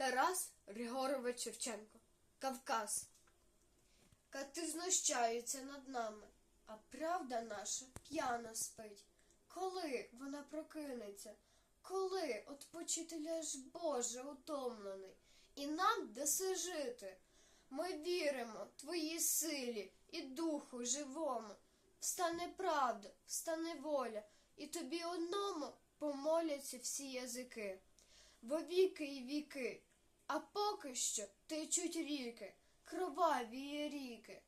Тарас Григорович Шевченко. Кавказ. Кати знущаються над нами, а правда наша п'яна спить. Коли вона прокинеться? Коли отпочити ляж Боже утомлений, і нам даси жити? Ми віримо твоїй силі і духу живому. Встане правда, встане воля, і тобі одному помоляться всі язики. Во віки й віки, поки що течуть ріки, кроваві ріки.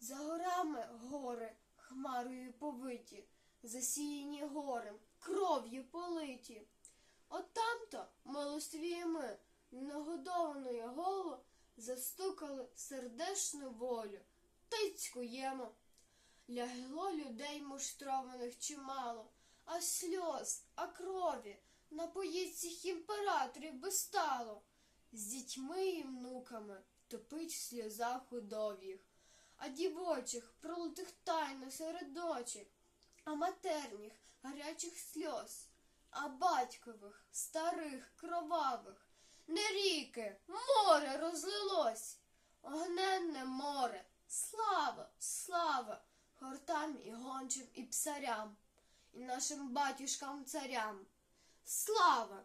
За горами гори хмарою повиті, засіяні горем, кров'ю политі. От там-то милостиві ми, нагодованою голу, застукали сердешну волю, та й цькуємо. Лягло людей муштрованих чимало, а сльоз, а крові напоїть цих імператорів би стало. З дітьми і внуками топить в сльозах удов'їх, а дівочих пролитих тайно серед ночі, а матерніх гарячих сльоз, а батькових, старих, кровавих, не ріки, море розлилось, огненне море, слава, слава, гортам і гончим і псарям, і нашим батюшкам царям. Слава!